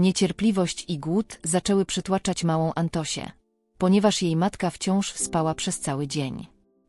Niecierpliwość i głód zaczęły przytłaczać małą Antosię, ponieważ jej matka wciąż spała przez cały dzień.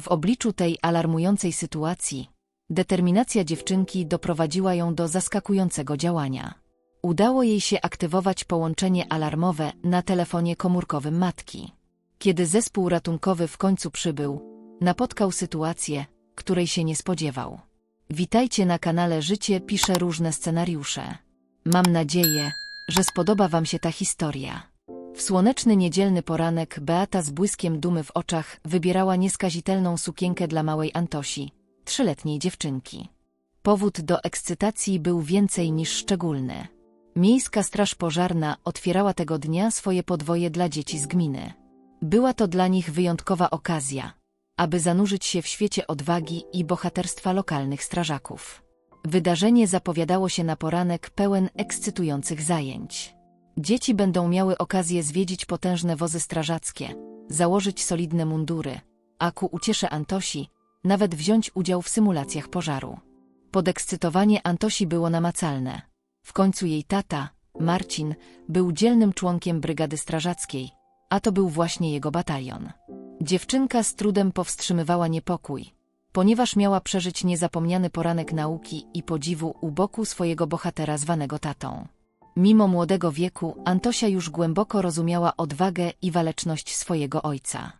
W obliczu tej alarmującej sytuacji, determinacja dziewczynki doprowadziła ją do zaskakującego działania. Udało jej się aktywować połączenie alarmowe na telefonie komórkowym matki. Kiedy zespół ratunkowy w końcu przybył, napotkał sytuację, której się nie spodziewał. Witajcie na kanale Życie pisze różne scenariusze. Mam nadzieję, że spodoba Wam się ta historia. W słoneczny niedzielny poranek Beata z błyskiem dumy w oczach wybierała nieskazitelną sukienkę dla małej Antosi, trzyletniej dziewczynki. Powód do ekscytacji był więcej niż szczególny. Miejska Straż Pożarna otwierała tego dnia swoje podwoje dla dzieci z gminy. Była to dla nich wyjątkowa okazja, aby zanurzyć się w świecie odwagi i bohaterstwa lokalnych strażaków. Wydarzenie zapowiadało się na poranek pełen ekscytujących zajęć. Dzieci będą miały okazję zwiedzić potężne wozy strażackie, założyć solidne mundury, a ku uciesze Antosi nawet wziąć udział w symulacjach pożaru. Podekscytowanie Antosi było namacalne. W końcu jej tata, Marcin, był dzielnym członkiem brygady strażackiej, a to był właśnie jego batalion. Dziewczynka z trudem powstrzymywała niepokój, ponieważ miała przeżyć niezapomniany poranek nauki i podziwu u boku swojego bohatera zwanego tatą. Mimo młodego wieku, Antosia już głęboko rozumiała odwagę i waleczność swojego ojca.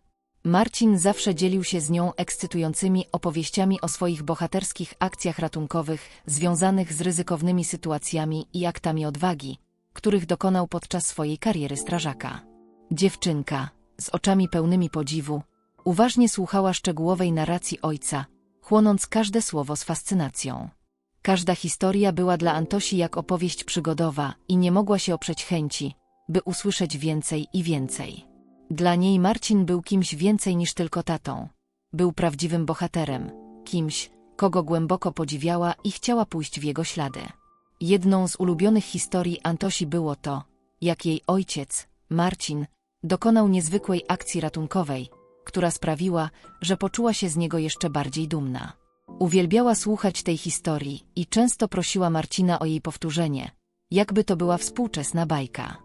Marcin zawsze dzielił się z nią ekscytującymi opowieściami o swoich bohaterskich akcjach ratunkowych związanych z ryzykownymi sytuacjami i aktami odwagi, których dokonał podczas swojej kariery strażaka. Dziewczynka, z oczami pełnymi podziwu, uważnie słuchała szczegółowej narracji ojca, chłonąc każde słowo z fascynacją. Każda historia była dla Antosi jak opowieść przygodowa i nie mogła się oprzeć chęci, by usłyszeć więcej i więcej. Dla niej Marcin był kimś więcej niż tylko tatą. Był prawdziwym bohaterem, kimś, kogo głęboko podziwiała i chciała pójść w jego ślady. Jedną z ulubionych historii Antosi było to, jak jej ojciec, Marcin, dokonał niezwykłej akcji ratunkowej, która sprawiła, że poczuła się z niego jeszcze bardziej dumna. Uwielbiała słuchać tej historii i często prosiła Marcina o jej powtórzenie, jakby to była współczesna bajka.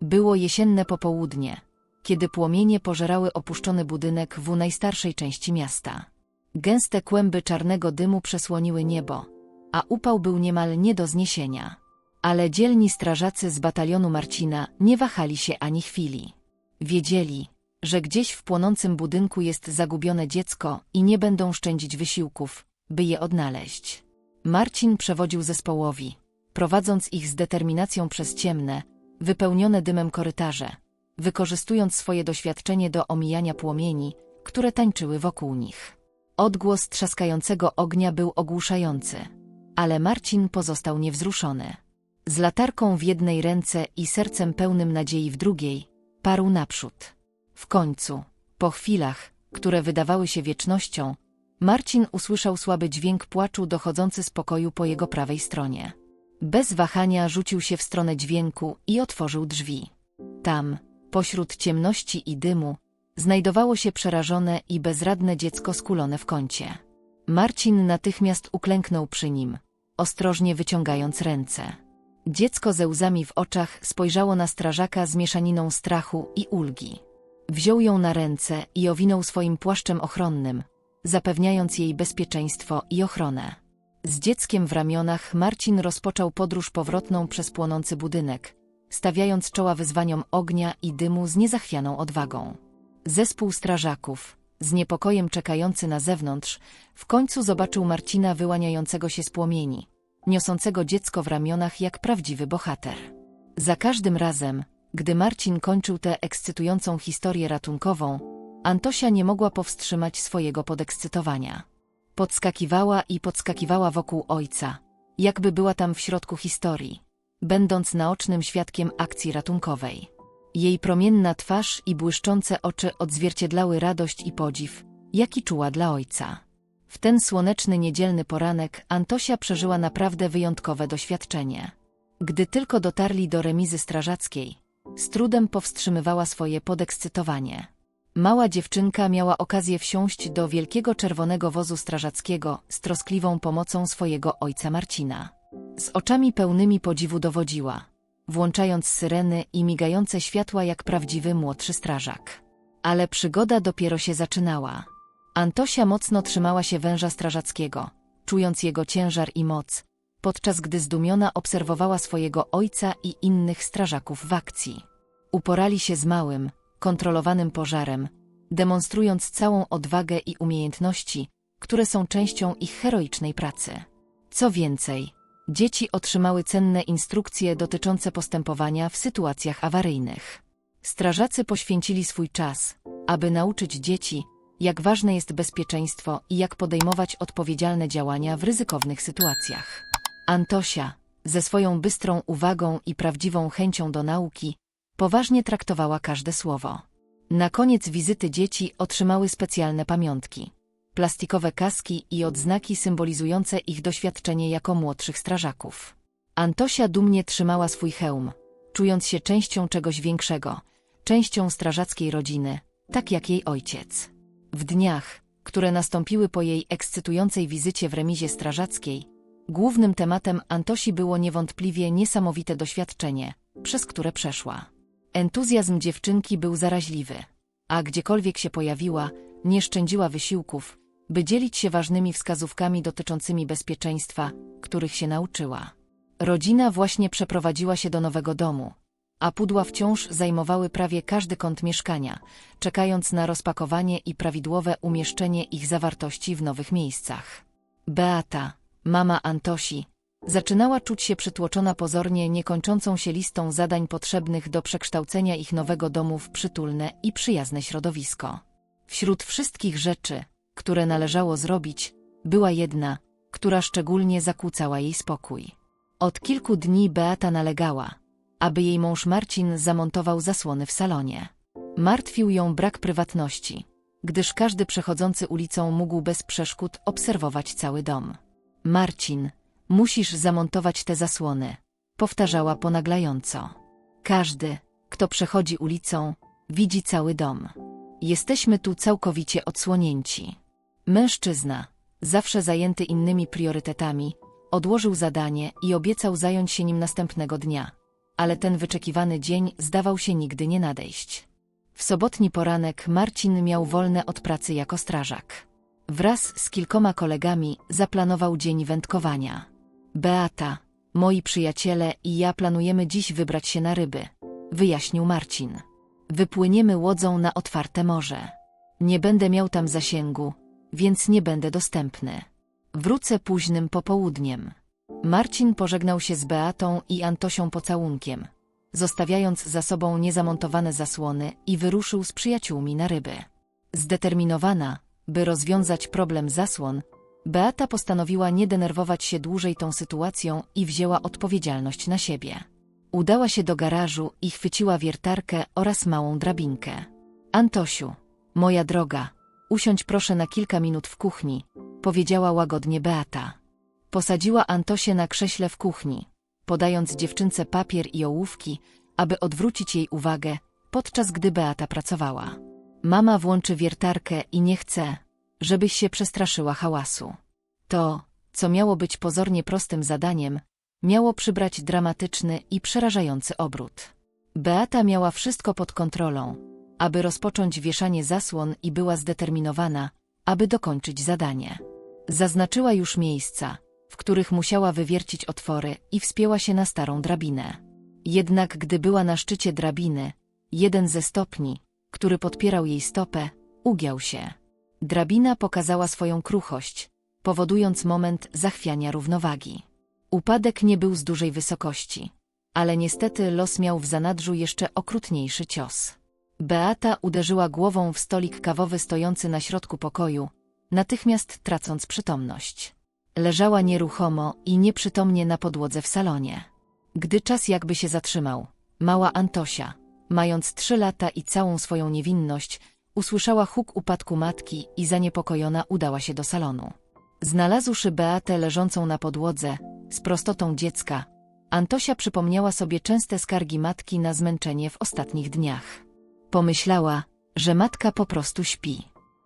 Było jesienne popołudnie, kiedy płomienie pożerały opuszczony budynek w najstarszej części miasta. Gęste kłęby czarnego dymu przesłoniły niebo, a upał był niemal nie do zniesienia. Ale dzielni strażacy z batalionu Marcina nie wahali się ani chwili. Wiedzieli, że gdzieś w płonącym budynku jest zagubione dziecko i nie będą szczędzić wysiłków, by je odnaleźć. Marcin przewodził zespołowi, prowadząc ich z determinacją przez ciemne, wypełnione dymem korytarze, wykorzystując swoje doświadczenie do omijania płomieni, które tańczyły wokół nich. Odgłos trzaskającego ognia był ogłuszający, ale Marcin pozostał niewzruszony. Z latarką w jednej ręce i sercem pełnym nadziei w drugiej, parł naprzód. W końcu, po chwilach, które wydawały się wiecznością, Marcin usłyszał słaby dźwięk płaczu dochodzący z pokoju po jego prawej stronie. Bez wahania rzucił się w stronę dźwięku i otworzył drzwi. Tam, pośród ciemności i dymu, znajdowało się przerażone i bezradne dziecko skulone w kącie. Marcin natychmiast uklęknął przy nim, ostrożnie wyciągając ręce. Dziecko ze łzami w oczach spojrzało na strażaka z mieszaniną strachu i ulgi. Wziął ją na ręce i owinął swoim płaszczem ochronnym, zapewniając jej bezpieczeństwo i ochronę. Z dzieckiem w ramionach Marcin rozpoczął podróż powrotną przez płonący budynek, stawiając czoła wyzwaniom ognia i dymu z niezachwianą odwagą. Zespół strażaków, z niepokojem czekający na zewnątrz, w końcu zobaczył Marcina wyłaniającego się z płomieni, niosącego dziecko w ramionach jak prawdziwy bohater. Za każdym razem, gdy Marcin kończył tę ekscytującą historię ratunkową, Antosia nie mogła powstrzymać swojego podekscytowania. Podskakiwała i podskakiwała wokół ojca, jakby była tam w środku historii, będąc naocznym świadkiem akcji ratunkowej. Jej promienna twarz i błyszczące oczy odzwierciedlały radość i podziw, jaki czuła dla ojca. W ten słoneczny niedzielny poranek Antosia przeżyła naprawdę wyjątkowe doświadczenie. Gdy tylko dotarli do remizy strażackiej, z trudem powstrzymywała swoje podekscytowanie. Mała dziewczynka miała okazję wsiąść do wielkiego czerwonego wozu strażackiego z troskliwą pomocą swojego ojca Marcina. Z oczami pełnymi podziwu dowodziła. włączając syreny i migające światła jak prawdziwy młodszy strażak. Ale przygoda dopiero się zaczynała. Antosia mocno trzymała się węża strażackiego, czując jego ciężar i moc, podczas gdy zdumiona obserwowała swojego ojca i innych strażaków w akcji. Uporali się z małym, kontrolowanym pożarem, demonstrując całą odwagę i umiejętności, które są częścią ich heroicznej pracy. Co więcej, dzieci otrzymały cenne instrukcje dotyczące postępowania w sytuacjach awaryjnych. Strażacy poświęcili swój czas, aby nauczyć dzieci, jak ważne jest bezpieczeństwo i jak podejmować odpowiedzialne działania w ryzykownych sytuacjach. Antosia, ze swoją bystrą uwagą i prawdziwą chęcią do nauki, poważnie traktowała każde słowo. Na koniec wizyty dzieci otrzymały specjalne pamiątki. Plastikowe kaski i odznaki symbolizujące ich doświadczenie jako młodszych strażaków. Antosia dumnie trzymała swój hełm, czując się częścią czegoś większego, częścią strażackiej rodziny, tak jak jej ojciec. W dniach, które nastąpiły po jej ekscytującej wizycie w remizie strażackiej, głównym tematem Antosi było niewątpliwie niesamowite doświadczenie, przez które przeszła. Entuzjazm dziewczynki był zaraźliwy, a gdziekolwiek się pojawiła, nie szczędziła wysiłków, by dzielić się ważnymi wskazówkami dotyczącymi bezpieczeństwa, których się nauczyła. Rodzina właśnie przeprowadziła się do nowego domu, a pudła wciąż zajmowały prawie każdy kąt mieszkania, czekając na rozpakowanie i prawidłowe umieszczenie ich zawartości w nowych miejscach. Beata, mama Antosi, zaczynała czuć się przytłoczona pozornie niekończącą się listą zadań potrzebnych do przekształcenia ich nowego domu w przytulne i przyjazne środowisko. Wśród wszystkich rzeczy, które należało zrobić, była jedna, która szczególnie zakłócała jej spokój. Od kilku dni Beata nalegała, aby jej mąż Marcin zamontował zasłony w salonie. Martwił ją brak prywatności, gdyż każdy przechodzący ulicą mógł bez przeszkód obserwować cały dom. Marcin, musisz zamontować te zasłony, powtarzała ponaglająco. Każdy, kto przechodzi ulicą, widzi cały dom. Jesteśmy tu całkowicie odsłonięci. Mężczyzna, zawsze zajęty innymi priorytetami, odłożył zadanie i obiecał zająć się nim następnego dnia. Ale ten wyczekiwany dzień zdawał się nigdy nie nadejść. W sobotni poranek Marcin miał wolne od pracy jako strażak. Wraz z kilkoma kolegami zaplanował dzień wędkowania. Beata, moi przyjaciele i ja planujemy dziś wybrać się na ryby, wyjaśnił Marcin. Wypłyniemy łodzą na otwarte morze. Nie będę miał tam zasięgu, więc nie będę dostępny. Wrócę późnym popołudniem. Marcin pożegnał się z Beatą i Antosią pocałunkiem, zostawiając za sobą niezamontowane zasłony i wyruszył z przyjaciółmi na ryby. Zdeterminowana, by rozwiązać problem zasłon, Beata postanowiła nie denerwować się dłużej tą sytuacją i wzięła odpowiedzialność na siebie. Udała się do garażu i chwyciła wiertarkę oraz małą drabinkę. Antosiu, moja droga, usiądź proszę na kilka minut w kuchni, powiedziała łagodnie Beata. Posadziła Antosię na krześle w kuchni, podając dziewczynce papier i ołówki, aby odwrócić jej uwagę, podczas gdy Beata pracowała. Mama włączy wiertarkę i nie chce, żebyś się przestraszyła hałasu. To, co miało być pozornie prostym zadaniem, miało przybrać dramatyczny i przerażający obrót. Beata miała wszystko pod kontrolą, aby rozpocząć wieszanie zasłon i była zdeterminowana, aby dokończyć zadanie. Zaznaczyła już miejsca, w których musiała wywiercić otwory i wspięła się na starą drabinę. Jednak gdy była na szczycie drabiny, jeden ze stopni, który podpierał jej stopę, ugiął się. Drabina pokazała swoją kruchość, powodując moment zachwiania równowagi. Upadek nie był z dużej wysokości, ale niestety los miał w zanadrzu jeszcze okrutniejszy cios. Beata uderzyła głową w stolik kawowy stojący na środku pokoju, natychmiast tracąc przytomność. Leżała nieruchomo i nieprzytomnie na podłodze w salonie. Gdy czas jakby się zatrzymał, mała Antosia, mając trzy lata i całą swoją niewinność, usłyszała huk upadku matki i zaniepokojona udała się do salonu. Znalazłszy Beatę leżącą na podłodze, z prostotą dziecka, Antosia przypomniała sobie częste skargi matki na zmęczenie w ostatnich dniach. Pomyślała, że matka po prostu śpi.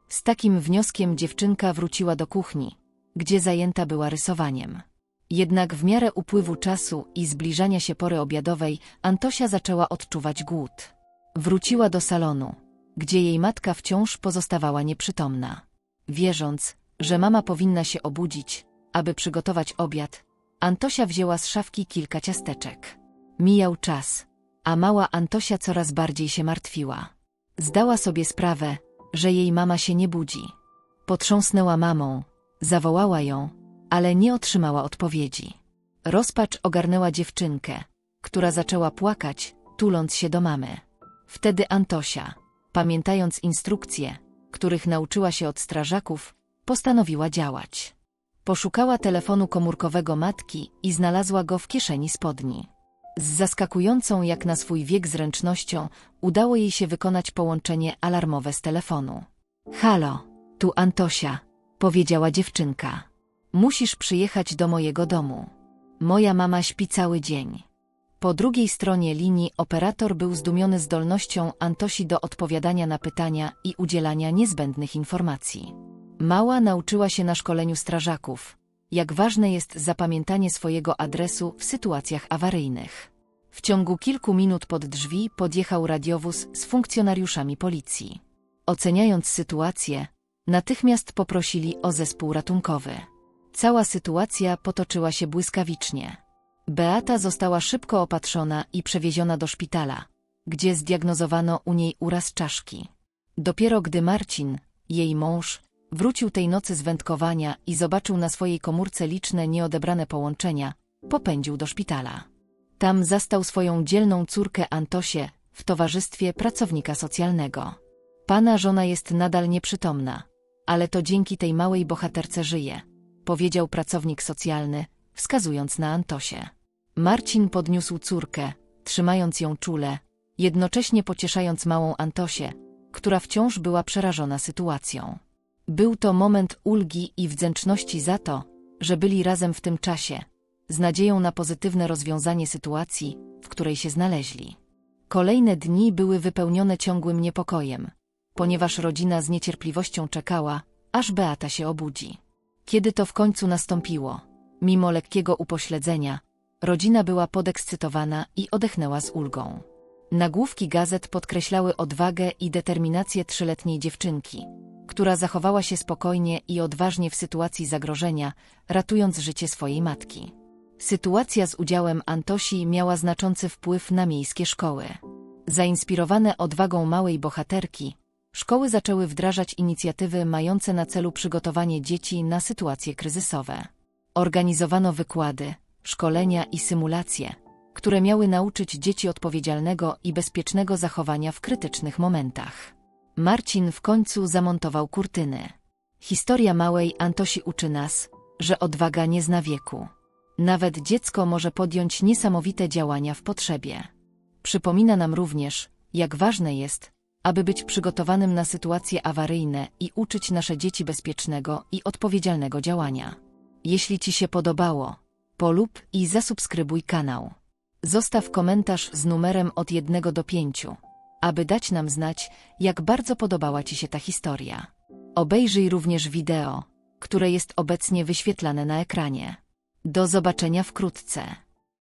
Z takim wnioskiem dziewczynka wróciła do kuchni, gdzie zajęta była rysowaniem. Jednak w miarę upływu czasu i zbliżania się pory obiadowej, Antosia zaczęła odczuwać głód. Wróciła do salonu, gdzie jej matka wciąż pozostawała nieprzytomna. Wierząc, że mama powinna się obudzić, aby przygotować obiad, Antosia wzięła z szafki kilka ciasteczek. Mijał czas, a mała Antosia coraz bardziej się martwiła. Zdała sobie sprawę, że jej mama się nie budzi. Potrząsnęła mamą, zawołała ją, ale nie otrzymała odpowiedzi. Rozpacz ogarnęła dziewczynkę, która zaczęła płakać, tuląc się do mamy. Wtedy Antosia, pamiętając instrukcje, których nauczyła się od strażaków, postanowiła działać. Poszukała telefonu komórkowego matki i znalazła go w kieszeni spodni. Z zaskakującą jak na swój wiek zręcznością udało jej się wykonać połączenie alarmowe z telefonu. Halo, tu Antosia, powiedziała dziewczynka. Musisz przyjechać do mojego domu. Moja mama śpi cały dzień. Po drugiej stronie linii operator był zdumiony zdolnością Antosi do odpowiadania na pytania i udzielania niezbędnych informacji. Mała nauczyła się na szkoleniu strażaków, jak ważne jest zapamiętanie swojego adresu w sytuacjach awaryjnych. W ciągu kilku minut pod drzwi podjechał radiowóz z funkcjonariuszami policji. Oceniając sytuację, natychmiast poprosili o zespół ratunkowy. Cała sytuacja potoczyła się błyskawicznie. Beata została szybko opatrzona i przewieziona do szpitala, gdzie zdiagnozowano u niej uraz czaszki. Dopiero gdy Marcin, jej mąż, wrócił tej nocy z wędkowania i zobaczył na swojej komórce liczne nieodebrane połączenia, popędził do szpitala. Tam zastał swoją dzielną córkę Antosię w towarzystwie pracownika socjalnego. Pana żona jest nadal nieprzytomna, ale to dzięki tej małej bohaterce żyje, powiedział pracownik socjalny, wskazując na Antosię. Marcin podniósł córkę, trzymając ją czule, jednocześnie pocieszając małą Antosię, która wciąż była przerażona sytuacją. Był to moment ulgi i wdzięczności za to, że byli razem w tym czasie, z nadzieją na pozytywne rozwiązanie sytuacji, w której się znaleźli. Kolejne dni były wypełnione ciągłym niepokojem, ponieważ rodzina z niecierpliwością czekała, aż Beata się obudzi. Kiedy to w końcu nastąpiło, mimo lekkiego upośledzenia, rodzina była podekscytowana i odechnęła z ulgą. Nagłówki gazet podkreślały odwagę i determinację trzyletniej dziewczynki, która zachowała się spokojnie i odważnie w sytuacji zagrożenia, ratując życie swojej matki. Sytuacja z udziałem Antosi miała znaczący wpływ na miejskie szkoły. Zainspirowane odwagą małej bohaterki, szkoły zaczęły wdrażać inicjatywy mające na celu przygotowanie dzieci na sytuacje kryzysowe. Organizowano wykłady, szkolenia i symulacje, które miały nauczyć dzieci odpowiedzialnego i bezpiecznego zachowania w krytycznych momentach. Marcin w końcu zamontował kurtyny. Historia małej Antosi uczy nas, że odwaga nie zna wieku. Nawet dziecko może podjąć niesamowite działania w potrzebie. Przypomina nam również, jak ważne jest, aby być przygotowanym na sytuacje awaryjne i uczyć nasze dzieci bezpiecznego i odpowiedzialnego działania. Jeśli Ci się podobało, polub i zasubskrybuj kanał. Zostaw komentarz z numerem od 1 do 5 aby dać nam znać, jak bardzo podobała Ci się ta historia. Obejrzyj również wideo, które jest obecnie wyświetlane na ekranie. Do zobaczenia wkrótce.